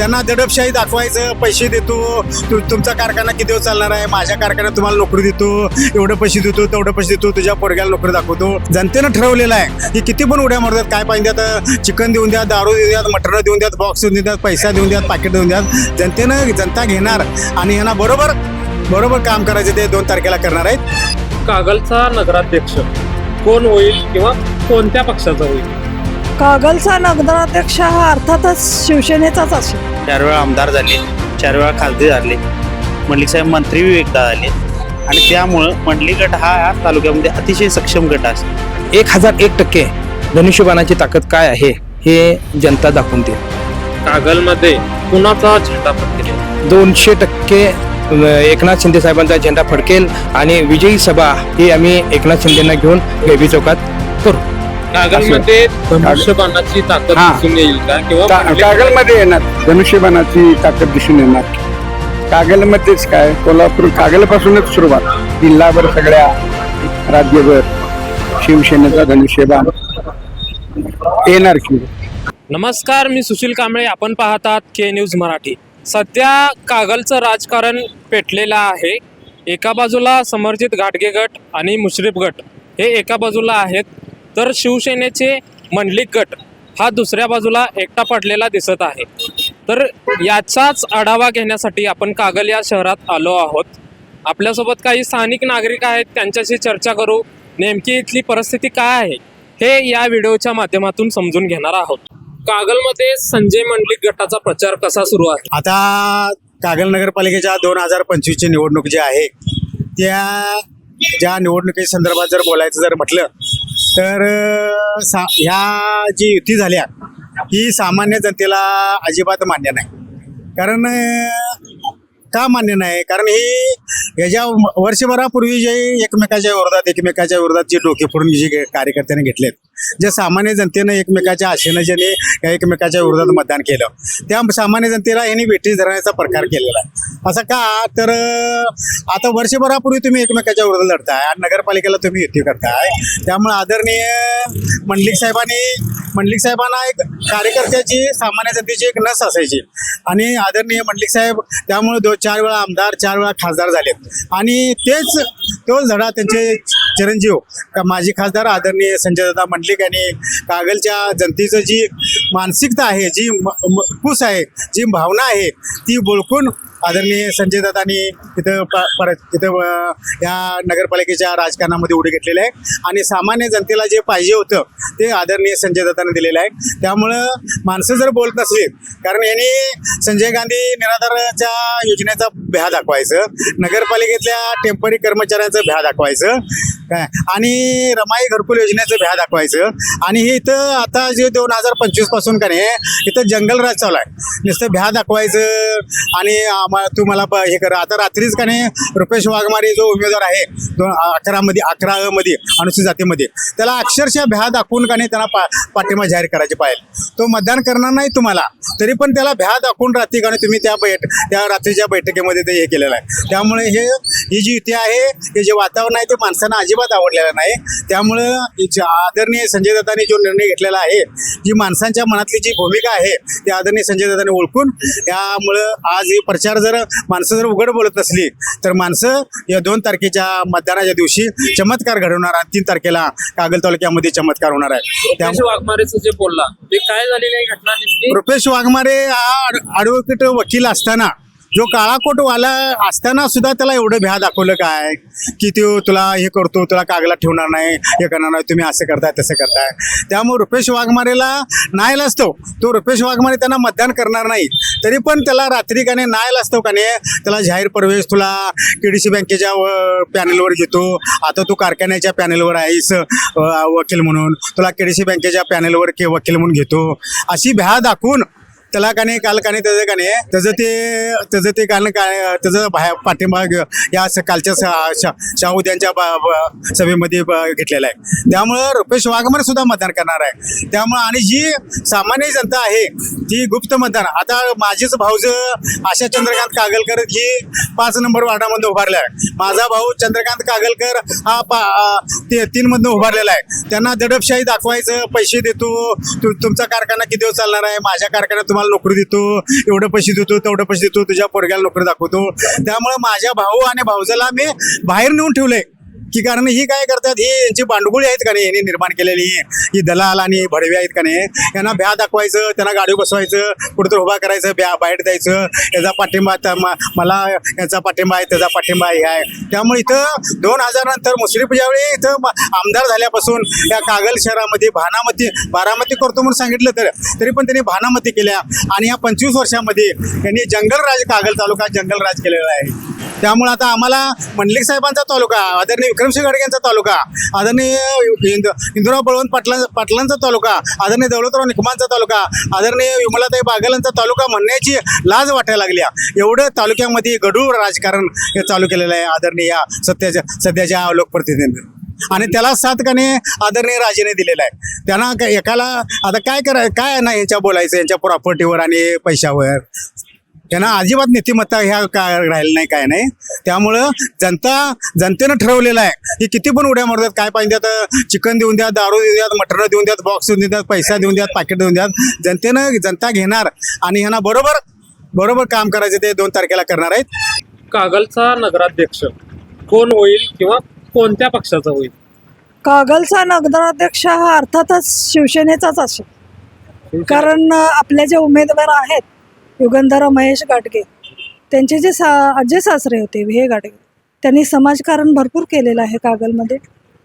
त्यांना दडपशाही दाखवायचं पैसे देतो. तु तुमचा कारखाना किती दिवस चालणार आहे? माझ्या कारखान्यात तुम्हाला नोकरी देतो. एवढं पैसे देतो तेवढं पैसे देतो. तुझ्या पोरग्याला नोकरी दाखवतो. जनतेनं ठरवलेलं आहे की किती पण उड्या मारतात काय पाहिजे आता चिकन देऊन द्या दारू देऊन द्यात मटणं देऊन द्यात बॉक्स देऊन द्यात पैसा देऊन द्यात पाकिट देऊन द्यात. जनतेनं जनता घेणार. आणि यांना बरोबर बरोबर काम करायचं ते दोन तारखेला करणार आहेत. कागलचा नगराध्यक्ष कोण होईल किंवा कोणत्या पक्षाचा होईल? कागलचा नगराध्यक्ष हा अर्थातच शिवसेनेचाच असेल. चार वेळा आमदार झाले चार वेळा खासदार झाले मंडलिक साहेब मंत्री बी एकदा झाले. आणि त्यामुळं मंडली गट हा या तालुक्यामध्ये अतिशय सक्षम गट असतो एक हजार एक टक्के धनुष्यबाणाची ताकद काय आहे हे जनता दाखवून देईल. कागलमध्ये कुणाचा झेंडा फडकेल? दोनशे टक्के एकनाथ शिंदे साहेबांचा झेंडा फडकेल आणि विजयी सभा ही आम्ही एकनाथ शिंदेना घेऊन गैबी चौकात करू. कागलमध्ये धनुष्यबाणाची ताकद हा. दिसून येईल का? किंवा मंडलिक- कागलमध्ये येणार. धनुष्यबाणाची ताकद दिसून येणार. कागलमध्येच काय? कोल्हापूर कागलपासूनच सुरुवात. जिल्हाभर सगळ्या राज्यभर शिवसेनेचा धनुष्यबाण येणार की. नमस्कार मी सुशील कांबळे. आपण पाहतात के न्यूज मराठी. सध्या कागलचं राजकारण पेटलेलं आहे. एका बाजूला समर्जित घाटगे गट आणि मुश्रीफ गट. हे एका बाजूला आहेत. तर शिवसेनेचे मंडलिक गट हा दुसऱ्या बाजूला एकटा पडलेला दिसत आहे. तर याचाच आढावा घेण्यासाठी आपण कागल या शहरात आलो आहोत. आपल्यासोबत काही स्थानिक नागरिक आहेत त्यांच्याशी चर्चा करू. नेमकी इथली परिस्थिती काय आहे हे या व्हिडिओच्या माध्यमातून समजून घेणार आहोत. कागलमध्ये संजय मंडलिक गटाचा प्रचार कसा सुरू आहे? आता कागल नगरपालिकेच्या दोन हजार पंचवीसची निवडणूक जी आहे त्या ज्या निवडणुकी संदर्भात जर बोलायचं जर म्हटलं तर सा ह्या जी युती झाल्या ही सामान्य जनतेला अजिबात मान्य नाही. कारण का मान्य नाही? कारण ही याच्या वर्षभरापूर्वी जे एकमेकाच्या विरोधात एकमेकाच्या विरोधात जे डोके फोडून जे कार्यकर्त्यांनी घेतलेत जे सामान्य जनतेनं एकमेकाच्या आशेनं ज्याने एकमेकाच्या विरोधात मतदान केलं. त्या सामान्य जनतेला यांनी वेठी धरण्याचा प्रकार केलेला आहे. असं का? तर आता वर्षभरापूर्वी तुम्ही एकमेकाच्या विरोधात लढताय आणि नगरपालिकेला तुम्ही युती करताय. त्यामुळे आदरणीय मंडलिक साहेबांनी मंडलिक साहेबांना एक कार्यकर्त्याची सामान्य जनतेची एक नस असायची. आणि आदरणीय मंडलिक साहेब त्यामुळे दो चार वेळा आमदार चार वेळा खासदार झालेत. आणि तेच तोच धडा त्यांचे चिरंजीव का माजी खासदार आदरणीय संजय दादा मंडलिक आणि कागलच्या जनतेचं जी मानसिकता आहे जी म- कुस आहे जी भावना आहे ती बोळखून आदरणीय संजय दादांनी तिथं प परत तिथं या नगरपालिकेच्या राजकारणामध्ये उडी घेतलेलं आहे. आणि सामान्य जनतेला जे पाहिजे होतं ते आदरणीय संजय दत्ताने दिलेलं आहे. त्यामुळं माणसं जर बोलत नसली कारण यांनी संजय गांधी निराधारच्या योजनेचा भ्या दाखवायचं नगरपालिकेतल्या टेंपररी कर्मचाऱ्यांचं भ्या दाखवायचं काय? आणि रमाई घरकुल योजनेचं भ्या दाखवायचं. आणि हे इथं आता जे दोन हजार पंचवीसपासून का नाही इथं जंगल राज चालू आहे. नुसतं भ्या दाखवायचं आणि तू मला प- हे कर. आता रात्रीच का नाही रुपेश वाघमारे जो उमेदवार आहे दोन अकरामध्ये अकरा मध्ये अनुसूचित जातीमध्ये त्याला अक्षरशः भ्या दाखवून का नाही त्यांना पा पाठिंबा जाहीर करायचे पाहिजे. तो मतदान करणार नाही तुम्हाला तरी पण त्याला भ्या दाखवून रात्री का तुम्ही त्या बैठ त्या रात्रीच्या बैठकीमध्ये ते हे केलेलं आहे. त्यामुळे हे ही जी युती आहे हे जे वातावरण आहे ते माणसांना अजिबात आवडलेलं नाही. त्यामुळं आदरणीय संजय दत्तांनी जो निर्णय घेतलेला आहे जी माणसांच्या मनातली जी भूमिका आहे ती आदरणीय संजय दत्तांनी ओळखून त्यामुळं आज हे प्रचार जर माणसं जर उघड बोलत नसली तर माणसं या दोन तारखेच्या मतदानाच्या दिवशी चमत्कार घडवणार आणि तीन तारखेला कागल तालुक्यामध्ये चमत्कार होणार आहे. रुपेश त्यामुळे जे बोलला ते काय झालेली घटना रुपेश वाघमारे हा ॲडव्होकेट वकील असताना जो काळाकोटवाला असताना सुद्धा त्याला एवढं भ्या दाखवलं काय? की तो तुला हे करतो तुला कागला ठेवणार नाही हे करणार नाही तुम्ही असं करताय तसं करताय. त्यामुळे रुपेश वाघमारेला नायल असतो तो रुपेश वाघमारे त्यांना मतदान करणार नाही. तरी पण त्याला रात्री का नाही नायल असतो का नाही? त्याला जाहीर प्रवेश तुला के डी सी बँकेच्या पॅनलवर घेतो. आता तू कारखान्याच्या पॅनलवर आहेस वकील म्हणून. तुला के डी सी बँकेच्या पॅनलवर के वकील म्हणून घेतो. अशी भ्या दाखवून त्याला का नाही काल का नाही त्याचं का नाही त्याचं ते त्याचं ते काल काय त्याचं बाहेर पाठिंबा या स- कालच्या शा शाहू त्यांच्या सभेमध्ये ब- घेतलेला आहे. त्यामुळं रुपेश वाघमारे सुद्धा मतदान करणार आहे. त्यामुळं आणि जी सामान्य जनता आहे ती गुप्त मतदान. आता माझीच भाऊज आशा चंद्रकांत कागलकर ही पाच नंबर वार्डामध्ये उभारला आहे माझा भाऊ चंद्रकांत कागलकर हा पा ते तीनमधनं उभारलेला आहे. त्यांना दडपशाही दाखवायचं पैसे देतो. तुमचा कारखाना किती दिवस चालणार आहे? माझ्या कारखान्यात तुम्हाला तुम्हाला नोकरी देतो एवढे पैसे देतो तेवढं पैसे देतो तुझ्या पोरग्याला नोकरी दाखवतो. त्यामुळे माझ्या भाऊ आणि भाऊजाला मी बाहेर नेऊन ठेवलंय. की कारण ही काय करतात ही यांची बांडगुळी आहेत का नाही यांनी निर्माण केलेली. ही दलाल आणि भडवे आहेत का नाही यांना भ्या दाखवायचं त्यांना गाडी बसवायचं कुठेतरी उभा करायचं ब्या बाहेर द्यायचं याचा पाठिंबा मला याचा पाठिंबा आहे त्याचा पाठिंबा हे आहे. त्यामुळे इथं दोन हजार नंतर मुश्रीफ ज्यावेळी इथं आमदार झाल्यापासून या कागल शहरामध्ये भानामती बारामती करतो म्हणून सांगितलं तर तरी पण त्यांनी भानामती केल्या. आणि या पंचवीस वर्षामध्ये त्यांनी जंगलराज कागल तालुका जंगलराज केलेला आहे. त्यामुळे आता आम्हाला मंडलिक साहेबांचा तालुका आदरणीय विक्रमसिंह गाडगेंचा तालुका आदरणीय इंद इंदुराव बळवंत पाटलां पाटलांचा तालुका आदरणीय दौलतराव निकमांचा तालुका आदरणीय विमलाताई बागलांचा तालुका म्हणण्याची लाज वाटायला लागल्या एवढं तालुक्यामध्ये गढूळ राजकारण हे चालू केलेलं आहे आदरणीय या सत्याच्या सध्याच्या लोकप्रतिनिधी आणि त्याला सात काने आदरणीय राजेने दिलेला आहे. त्यांना काय- एकाला आता काय करा काय नाही यांच्या बोलायचं यांच्या प्रॉपर्टीवर आणि पैशावर. त्यांना अजिबात नीतिमत्ता ह्या काय राहिलं नाही काय नाही. त्यामुळं जनता जनतेनं ठरवलेलं आहे की किती पण उड्या मारतात काय पाहिजे त्यात चिकन देऊन द्या दारू देऊन द्यात मटणं देऊन द्यात बॉक्स देऊन द्यात पैसा देऊन द्यात पाकिट देऊन द्यात. जनतेनं जनता घेणार आणि ह्यांना बरोबर बरोबर काम करायचं ते दोन तारखेला करणार आहेत. कागलचा नगराध्यक्ष कोण होईल किंवा कोणत्या पक्षाचा होईल? कागलचा नगराध्यक्ष हा अर्थातच शिवसेनेचाच असेल. कारण आपले जे उमेदवार आहेत युगंधराव महेश गाडगे. त्यांचे जे सा आजे सासरे होते हे गाडगे. त्यांनी समाजकारण भरपूर केलेलं आहे कागलमध्ये.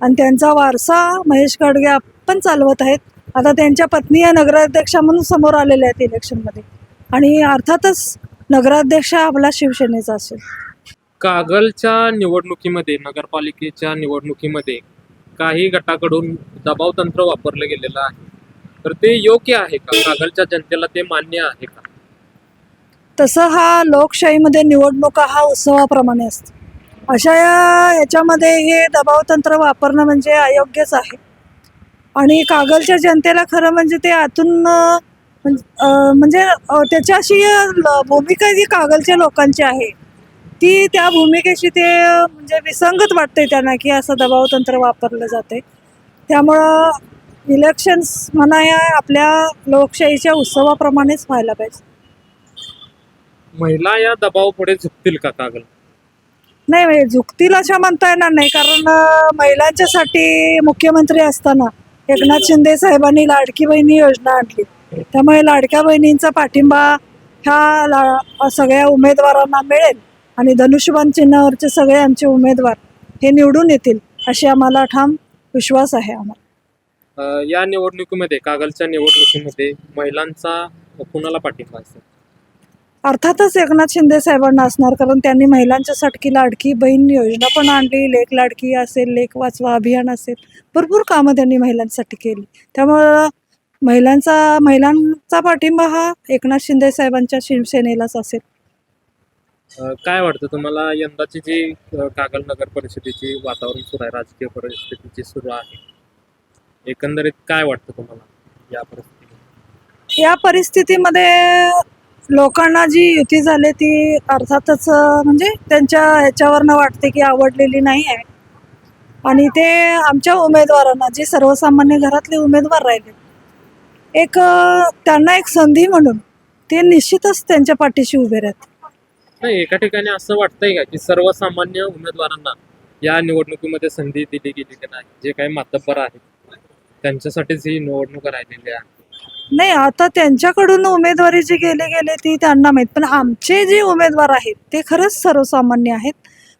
आणि त्यांचा वारसा महेश गाडगे आपण चालवत आहेत. आता त्यांच्या पत्नी या नगराध्यक्षा म्हणून समोर आलेल्या आहेत इलेक्शनमध्ये. आणि अर्थातच नगराध्यक्ष आपला शिवसेनेचा असेल. कागलच्या निवडणुकीमध्ये नगरपालिकेच्या निवडणुकीमध्ये काही गटाकडून दबाव तंत्र वापरलं गेलेलं आहे. तर ते योग्य आहे का? कागलच्या जनतेला ते मान्य आहे का? तसं हा लोकशाहीमध्ये निवडणुका हा उत्सवाप्रमाणे असतो. अशा या याच्यामध्ये हे दबावतंत्र वापरणं म्हणजे अयोग्यच आहे. आणि कागलच्या जनतेला खरं म्हणजे ते आतून म्हणजे त्याच्याशी ल- भूमिका जी कागलच्या लोकांची आहे ती त्या भूमिकेशी ते म्हणजे विसंगत वाटते त्यांना की असं दबावतंत्र वापरलं जाते त्यामुळं इलेक्शन्स म्हणा या आपल्या लोकशाहीच्या उत्सवाप्रमाणेच व्हायला पाहिजे. महिला या दबावापुढे झुकतील का कागल? नाही म्हणजे झुकतील अशा म्हणता येणार नाही कारण अं, महिलांच्यासाठी मुख्यमंत्री असताना एकनाथ शिंदे साहेबांनी लाडकी बहिणी योजना आणली. त्यामुळे लाडक्या बहिणींचा पाठिंबा ह्या ला सगळ्या उमेदवारांना मिळेल आणि धनुष्यबाण चिन्हावरचे सगळे आमचे उमेदवार हे निवडून येतील अशी आम्हाला ठाम विश्वास आहे आम्हाला. अं, या निवडणुकीमध्ये कागलच्या निवडणुकीमध्ये महिलांचा कुणाला पाठिंबा असेल? अर्थातच एकनाथ शिंदे साहेबांना असणार कारण त्यांनी महिलांच्यासाठी लाडकी बहीण योजना पण आणली लेख लाडकी असेल लेख वाचवा अभियान असेल भरपूर कामं त्यांनी महिलांसाठी केली. त्यामुळं महिलांचा महिलांचा पाठिंबा हा एकनाथ शिंदे साहेबांच्या शिवसेनेलाच असेल. काय वाटतं तुम्हाला? यंदाची जी कागल नगर परिषदेची वातावरण सुरू आहे राजकीय परिस्थिती जी सुरू आहे एकंदरीत काय वाटतं तुम्हाला या परिस्थितीत या परिस्थितीमध्ये लोकांना जी युती झाली ती अर्थातच म्हणजे त्यांच्या ह्याच्यावरनं वाटते की आवडलेली नाही आहे. आणि ते आमच्या उमेदवारांना जे सर्वसामान्य घरातले उमेदवार राहिले एक त्यांना एक संधी म्हणून ते निश्चितच त्यांच्या पाठीशी उभे राहतात नाही एका ठिकाणी असं वाटतंय का की सर्वसामान्य उमेदवारांना या निवडणुकीमध्ये संधी दिली गेली की नाही? जे काही मातब्बर आहेत त्यांच्यासाठीच ही निवडणूक राहिलेली आहे नाही आता त्यांच्याकडून उमेदवारी जी गेले गेले ती त्यांना माहीत. पण आमचे जे उमेदवार आहेत ते खरंच सर्वसामान्य आहेत.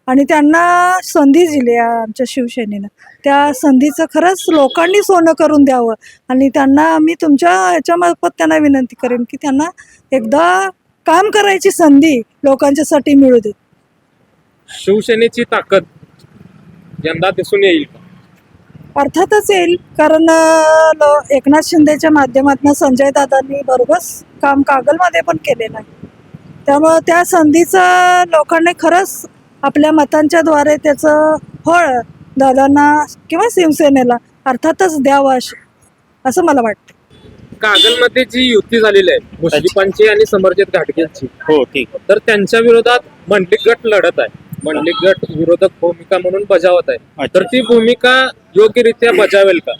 आणि त्यांना संधी दिली आमच्या शिवसेनेनं. त्या संधीचं खरंच लोकांनी सोनं करून द्यावं. आणि त्यांना मी तुमच्या ह्याच्यामार्फत त्यांना विनंती करेन की त्यांना एकदा काम करायची संधी लोकांच्यासाठी मिळू दे. शिवसेनेची ताकद यंदा दिसून येईल का? अर्थातच येईल. कारण एकनाथ शिंदेच्या माध्यमातून संजय दादांनी बरोबरच काम कागलमध्ये पण केलेलं आहे त्यामुळं त्या संधीचं लोकांनी खरंच आपल्या मतांच्या द्वारे त्याचं फळ दादांना किंवा शिवसेनेला अर्थातच द्यावं अश- असं मला वाटतं. कागलमध्ये जी युती झालेली आहे मुश्रीफांची आणि समरजित घाटगेंची हो ठीक. तर त्यांच्या विरोधात मंडलिक गट लढत आहे. मंडलिक गट विरोधक भूमिका म्हणून बजावत आहे. तर ती भूमिका योग्यरित्या बजावेल का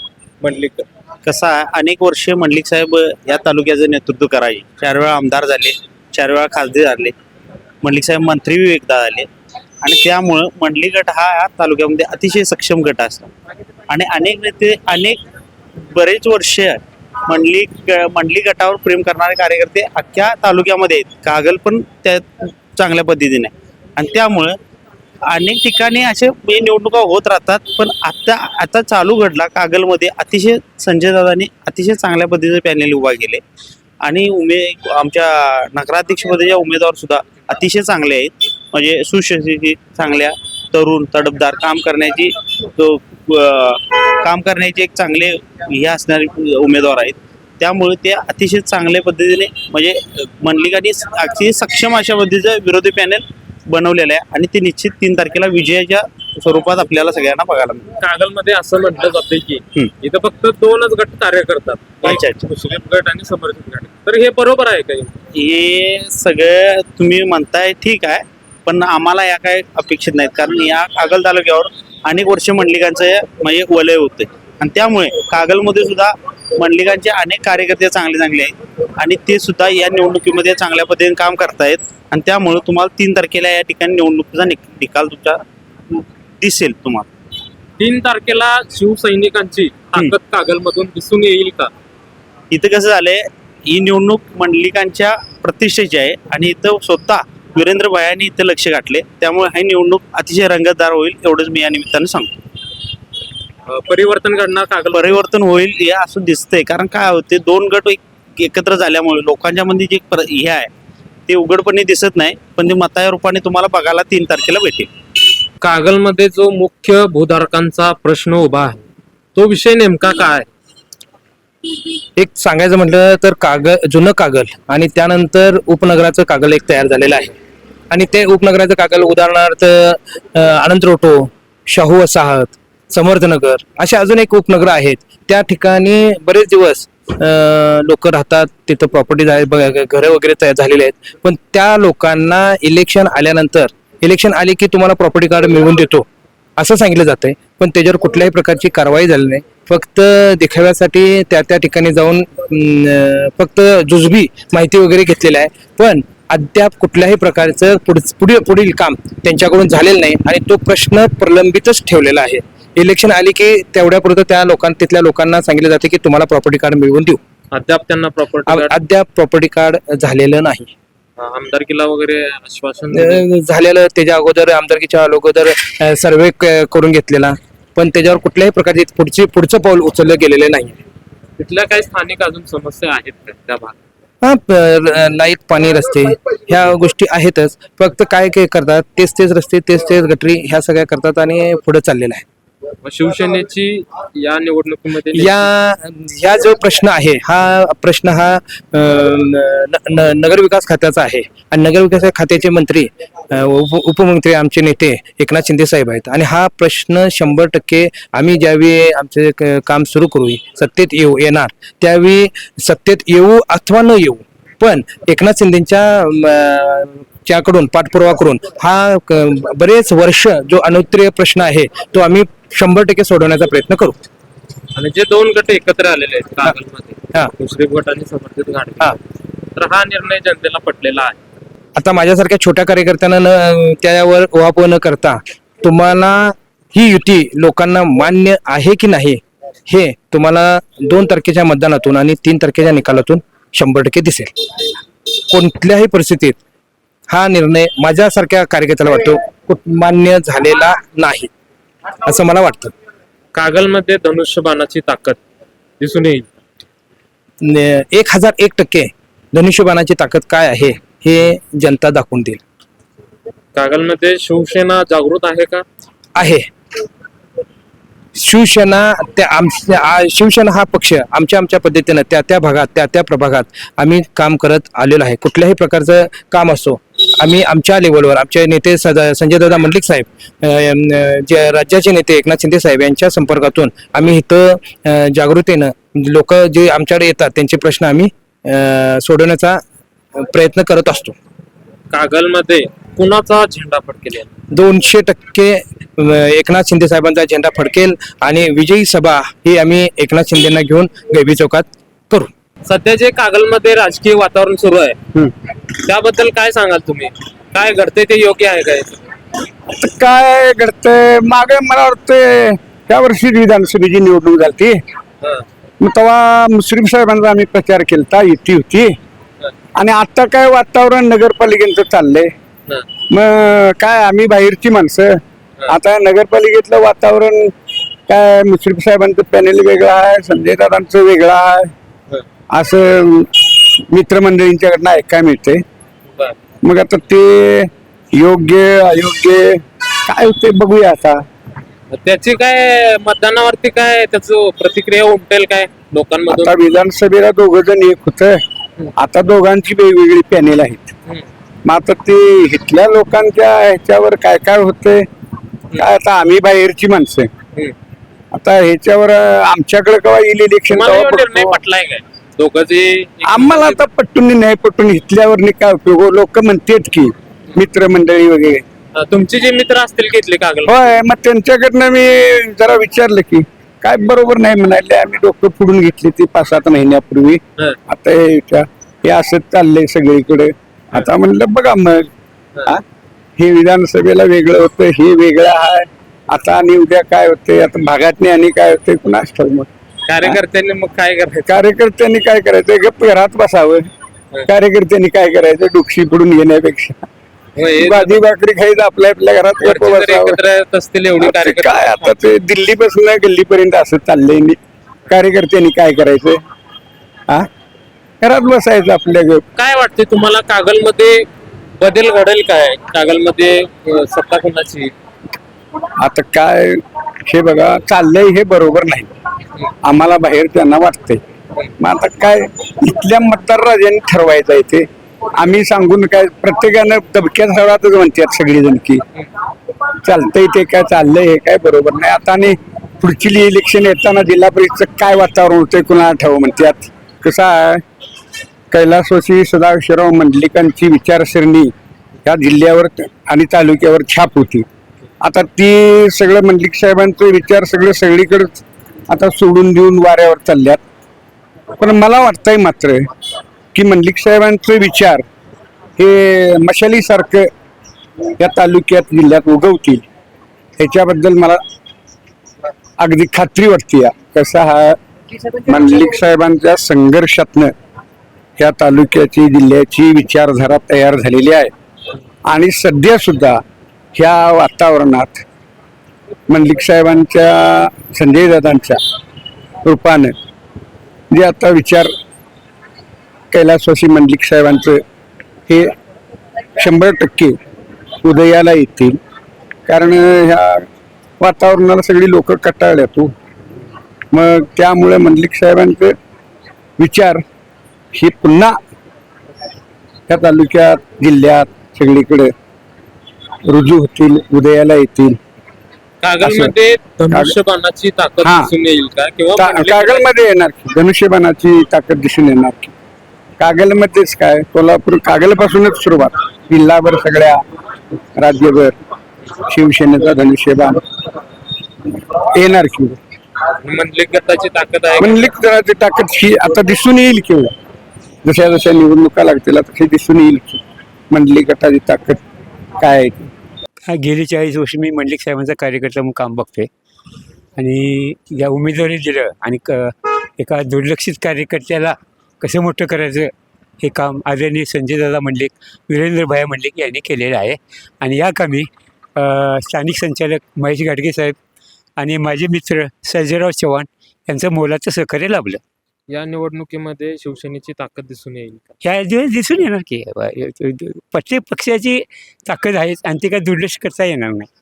मंडलिक? गट कसं अनेक वर्षे मंडलिक साहेब या तालुक्याचं नेतृत्व करायचे. चार वेळा आमदार झाले चार वेळा खासदार झाले. मंडलिक साहेब मंत्री एकदा झाले. आणि त्यामुळं मंडली गट हा या तालुक्यामध्ये अतिशय सक्षम गट असतो. आणि अनेक नेते अनेक बरेच वर्ष मंडली मंडली गटावर प्रेम करणारे कार्यकर्ते अख्ख्या तालुक्यामध्ये आहेत. कागल पण त्या चांगल्या पद्धतीने. आणि त्यामुळं अनेक ठिकाणी असे म्हणजे निवडणुका होत राहतात पण आता आता चालू घडला कागलमध्ये अतिशय संजय दादांनी अतिशय चांगल्या पद्धतीचे पॅनेल उभा केले. आणि उमे आमच्या नगराध्यक्षपदाच्या उमेदवार सुद्धा अतिशय चांगले आहेत. म्हणजे सुशिक्षित चांगल्या तरुण तडफदार काम करण्याची तो, काम करण्याचे एक चांगले हे असणारे उमेदवार आहेत. त्यामुळे ते अतिशय चांगल्या पद्धतीने म्हणजे मंडलिकांनी अगदी सक्षम अशा पद्धतीचं विरोधी पॅनेल बनवलेलं आहे आणि ते निश्चित तीन तारखेला विजयाच्या स्वरूपात आपल्याला सगळ्यांना बघायला मिळेल. कागलमध्ये असं म्हटलं जाते की हम्म. इथं फक्त दोनच गट कार्य करतात. अच्छा, अच्छा. मुस्लिम गट आणि समर्थित गट. तर हे बरोबर आहे का? हे सगळं तुम्ही म्हणताय ठीक आहे पण आम्हाला या काय अपेक्षित नाहीत. कारण या कागल तालुक्यावर अनेक वर्ष मंडलिकांचं म्हणजे वलय होते. आणि त्यामुळे कागलमध्ये सुद्धा मंडलिकांचे अनेक कार्यकर्ते चांगले चांगले आहेत. आणि ते सुद्धा या निवडणुकीमध्ये चांगल्या पद्धतीने काम करतायत. आणि त्यामुळे तुम्हाला तीन तारखेला या ठिकाणी निवडणुकीचा निक- निकाल तुमचा दिसेल तुम्हाला. तीन तारखेला शिवसैनिकांची ताकद कागलमधून दिसून येईल का? इथं कसं झालंय ही निवडणूक मंडलिकांच्या प्रतिष्ठेची आहे आणि इथं स्वतः वीरेंद्र भायांनी इथं लक्ष घातले. त्यामुळे ही निवडणूक अतिशय रंगतदार होईल एवढंच मी या निमित्तानं सांगतो. परिवर्तन घडणार कागल परिवर्तन होईल हे असं दिसतंय. कारण काय होते दोन गट एक- एकत्र झाल्यामुळे लोकांच्या मध्ये जे पर- हे आहे ते उघडपणे दिसत नाही पण ते मताच्या रूपाने तुम्हाला बघायला तीन तारखेला भेटेल. कागलमध्ये जो मुख्य भूधारकांचा प्रश्न उभा आहे तो विषय नेमका काय? एक सांगायचं म्हटलं तर कागल जुनं कागल आणि त्यानंतर उपनगराचं कागल एक तयार झालेलं आहे. आणि ते उपनगराचं कागल उदाहरणार्थ अं, आनंद रोटो शाहू वसाहत समर्थनगर असे अजून एक उपनगर आहेत. त्या ठिकाणी बरेच दिवस लोक राहतात तिथं प्रॉपर्टी घरं वगैरे तयार झालेले आहेत. पण त्या लोकांना इलेक्शन आल्यानंतर इलेक्शन आले की तुम्हाला प्रॉपर्टी कार्ड मिळवून देतो. असं सांगितलं जातंय. पण त्याच्यावर कुठल्याही प्रकारची कारवाई झाली नाही. फक्त देखाव्यासाठी त्या त्या ठिकाणी जाऊन फक्त जुजबी माहिती वगैरे घेतलेली आहे. पण अद्याप कुठल्याही प्रकारचं पुढ- पुढील पुढील काम त्यांच्याकडून झालेलं नाही आणि तो प्रश्न प्रलंबितच ठेवलेला आहे. इलेक्शन आली की तेवढ्यापुरतं त्या लोकां तिथल्या लोकांना सांगितलं जाते की तुम्हाला प्रॉपर्टी कार्ड मिळवून देऊ. अद्याप त्यांना प्रॉपर्टी अद्याप प्रॉपर्टी कार्ड झालेलं नाही. आमदारकीला वगैरे आश्वासन दिलं. अ, झालेलं त्याच्या अगोदर आमदारकीच्या अगोदर सर्वे करून घेतलेला. पण त्याच्यावर कुठल्याही प्रकारचे पुढची पुढचं पाऊल उचललं गेलेलं नाही. तिथल्या काही स्थानिक अजून समस्या आहेत का त्या भागात? हा प- लाइट पाणी रस्ते ह्या गोष्टी आहेतच. फक्त काय काय करतात तेच तेच रस्ते तेच तेच गटरी ह्या सगळ्या करतात आणि पुढे चाललेलं आहे. मग शिवसेनेची या निवडणुकीमध्ये या ह्या जो प्रश्न आहे हा प्रश्न हा अ, न- न- नगरविकास खात्याचा आहे. आणि नगरविकास खात्याचे मंत्री उप उपमंत्री आमचे नेते एकनाथ शिंदे साहेब आहेत. आणि हा प्रश्न शंभर टक्के आम्ही ज्यावेळी आमचे क- काम सुरू करू सत्तेत येऊ येणार त्यावेळी सत्तेत येऊ अथवा न येऊ पण एकनाथ शिंदेच्या च्याकडून पाठपुरावा करून हा क- बरेच वर्ष जो अनुत्तरीय प्रश्न आहे तो आम्ही शंभर टक्के सोडवण्याचा प्रयत्न करू. आणि जे दोन गट एकत्र आलेले आहेत कागलमध्ये हा. मुस्लिम गट आणि समर्थित हा. तर हा निर्णय जनतेला पटलेला आहे. आता माझ्यासारख्या छोट्या कार्यकर्त्यांना न त्यावर उहापोह न करता तुम्हाला ही युती लोकांना मान्य आहे की नाही हे तुम्हाला दोन तारखेच्या मतदानातून आणि तीन तारखेच्या निकालातून शंभर टक्के दिसेल. कोणत्याही परिस्थितीत हा निर्णय माझ्यासारख्या कार्यकर्त्याला वाटतो कुठ- मान्य झालेला नाही. असं मला वाटतं. कागलमध्ये धनुष्यबाणाची ताकद दिसून येईल. न- एक हजार एक टक्के धनुष्यबाणाची ताकद काय आहे हे जनता दाखवून देईल. कागलमध्ये शिवसेना जागृत आहे का? आहे. शिवसेना त्या आमच्या आ- शिवसेना हा पक्ष आमच्या आमच्या पद्धतीनं त्या त्या भागात त्या त्या प्रभागात आम्ही काम करत आलेलो आहे. कुठल्याही प्रकारचं काम असो आम्ही आमच्या लेवलवर आमचे नेते संजय दादा मंडलिक साहेब जे राज्याचे नेते एकनाथ शिंदे साहेब यांच्या संपर्कातून आम्ही इथं जागृतीनं लोक जे आमच्याकडे येतात त्यांचे प्रश्न आम्ही सोडवण्याचा प्रयत्न करत असतो कागलमध्ये कुणाचा झेंडा फडकेल? दोनशे टक्के एकनाथ शिंदे साहेबांचा झेंडा फडकेल आणि विजयी सभा ही आम्ही एकनाथ शिंदेना घेऊन गैबी चौकात करू सध्या जे कागलमध्ये राजकीय वातावरण सुरू आहे. त्याबद्दल काय सांगाल तुम्ही? काय घडते ते योग्य आहे काय? काय घडतंय? मागे मला वाटतं त्या वर्षी विधानसभेची निवडणूक झाली मग तेव्हा मुश्रीफ साहेबांचा आम्ही प्रचार केलता युती होती. आणि आता काय वातावरण नगरपालिकेचं चाललंय. मग काय आम्ही बाहेरची माणसं. आता नगरपालिकेतलं वातावरण काय मुश्रीफ साहेबांचं पॅनेल वेगळं आहे संजय दादांचं वेगळं आहे. असं मित्रमंडळींच्याकडनं ऐकाय मिळतंय. मग आता ते योग्य अयोग्य काय होते बघूया आता. त्याची काय मतदानावरती काय त्याचं प्रतिक्रिया उमटेल काय लोकांमधून? आता विधानसभेला दोघ जण एक होत. आता दोघांची वेगवेगळी पॅनेल आहेत. मग आता ते इथल्या लोकांच्या ह्याच्यावर काय काय होतंय? काय आता आम्ही बाहेरची माणसं. हम्म. आता ह्याच्यावर अं, आमच्याकडे केव्हा येईल इलेक्शन तुम्हाला निर्णय पटलाय काय? दोघं जे आम्हाला आता पट्टून नाही पट्टून इथल्यावर काय उपयोग? लोक म्हणतात की मित्रमंडळी वगैरे. तुमचे जे मित्र असतील की इथले कागल? होय मग त्यांच्याकडनं मी जरा विचारलं की काय बरोबर नाही म्हणाले आम्ही डोकं फोडून घेतली ती पाच सात महिन्यापूर्वी. हं. आता हे इथं- हे असं चाललंय सगळीकडे. आता म्हणलं बघा मग हा? हे? विधानसभेला वेगळं होतं हे वेगळं आहे. आता आणि उद्या काय होते आता भागातनी आणि काय होते कुणाच ठाऊक मग? कार्यकर्त्यांनी मग काय करायचं? कार्यकर्त्यांनी काय करायचं? गप्प घरात बसावं. कार्यकर्त्यांनी काय करायचं? डुक्षी पडून घेण्यापेक्षा भाजी भाकरी खायचं आपल्या आपल्या घरात गप्प बसावं. असतील एवढी काय आता ते दिल्लीपासून गल्लीपर्यंत असं चाललंय. कार्यकर्त्यांनी काय करायचं? हा घरात बसायचं आपल्या ग- काय वाटते तुम्हाला? कागलमध्ये बदल घडेल काय? कागलमध्ये सत्ता कोणाची? आता काय हे बघा चाललंय हे बरोबर नाही. आम्हाला बाहेर त्यांना वाटतंय. मग आता काय इथल्या मतदार राजांनी ठरवायचं आहे ते. आम्ही सांगून काय प्रत्येकानं दबक्यात हवातच म्हणतात सगळेजण की चालतंय ते काय चाललंय हे काय बरोबर नाही. आता आणि पुढची इलेक्शन येताना जिल्हा परिषदचं काय वातावरण होतंय कुणाला ठाऊ म्हणतात? कसं आहे? कैलासवासी सदाशिवराव मंडलिकांची विचारसरणी या जिल्ह्यावर आणि तालुक्यावर छाप होती. आता ती सगळं मंडलिक साहेबांचं विचार सगळं सगळीकडे आता सोडून देऊन वाऱ्यावर चालल्यात. पण मला वाटतंय मात्र की मंडलिक साहेबांचे विचार हे मशालीसारखं या तालुक्यात जिल्ह्यात उगवतील. ह्याच्याबद्दल मला अगदी खात्री वाटते या. कसा हा मंडलिक साहेबांच्या संघर्षातनं या तालुक्याची जिल्ह्याची विचारधारा तयार झालेली आहे. आणि सध्या सुद्धा ह्या वातावरणात मंडलिक साहेबांच्या संजय दादांच्या रूपानं जे आता विचार कैलासवासी मंडलिक साहेबांचं हे शंभर टक्के उदयाला येतील. कारण ह्या वातावरणाला सगळी लोक कटाळल्यात हो. मग त्यामुळे मंडलिक साहेबांचे विचार हे पुन्हा ह्या तालुक्यात जिल्ह्यात सगळीकडे रुजू होतील उदयाला येतील. कागलमध्ये धनुष्यबाणाची ताकद हा. दिसून येईल का? किंवा ता- मंडलिक- कागलमध्ये येणार की? धनुष्यबाणाची ताकद दिसून येणार की? कागलमध्येच काय? कोल्हापूर कागलपासूनच सुरुवात. जिल्हाभर सगळ्या राज्यभर शिवसेनेचा धनुष्यबाण येणार की? मंडलिक गटाची ताकद आहे मंडलिक दलाची ताकद ही आता दिसून येईल की? जशा जशा निवडणुका लागतील तशी दिसून येईल की? मंडली गटाची ताकद काय आहे? ती. हा गेली चाळीस वर्ष मी मंडलिक साहेबांचा कार्यकर्ता म्हणून काम बघते आणि या उमेदवारी दिलं आणि क एका दुर्लक्षित कार्यकर्त्याला कसं मोठं करायचं हे काम आदरणीय संजयदादा मंडलिक वीरेंद्रभाई मंडलिक यांनी केलेलं आहे. आणि या कामी स्थानिक संचालक महेश गाडगे साहेब आणि माझे मित्र सर्जेराव चव्हाण यांचं मोलाचं सहकार्य लाभलं. या निवडणुकीमध्ये शिवसेनेची ताकद दिसून येईल का? ह्या दिवस दिसून येणार की प्रत्येक पक्षाची ताकद आहेच आणि ते काय दुर्लक्ष करता येणार नाही.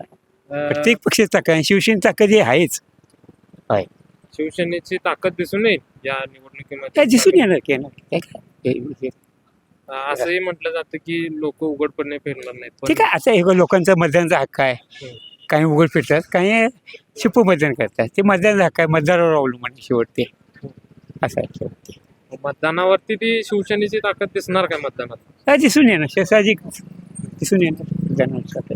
अं, प्रत्येक पक्षाची ताकद आहे शिवसेने ताकद ही आहेच. शिवसेनेची ताकद दिसून येईल या काय निवडणुकीमध्ये दिसून येणार की येणार? काय काय हे- हे- अं, असंही म्हटलं जातं की लोक उघडपणे फिरणार नाहीत. पण ठीक आहे आता हे लोकांचा मतदानाचा हक्क आहे. हम्म. काही उघड फिरतात काही शिपू मतदान करतात. ते मतदानाचा हक्क आहे मतदारावर अवलंबून आहे शेवट ते मतदानावरती ती शिवसेनेची ताकद दिसणार काय मतदानात? काय दिसून येणार साहजिक दिसून येणार जाणार.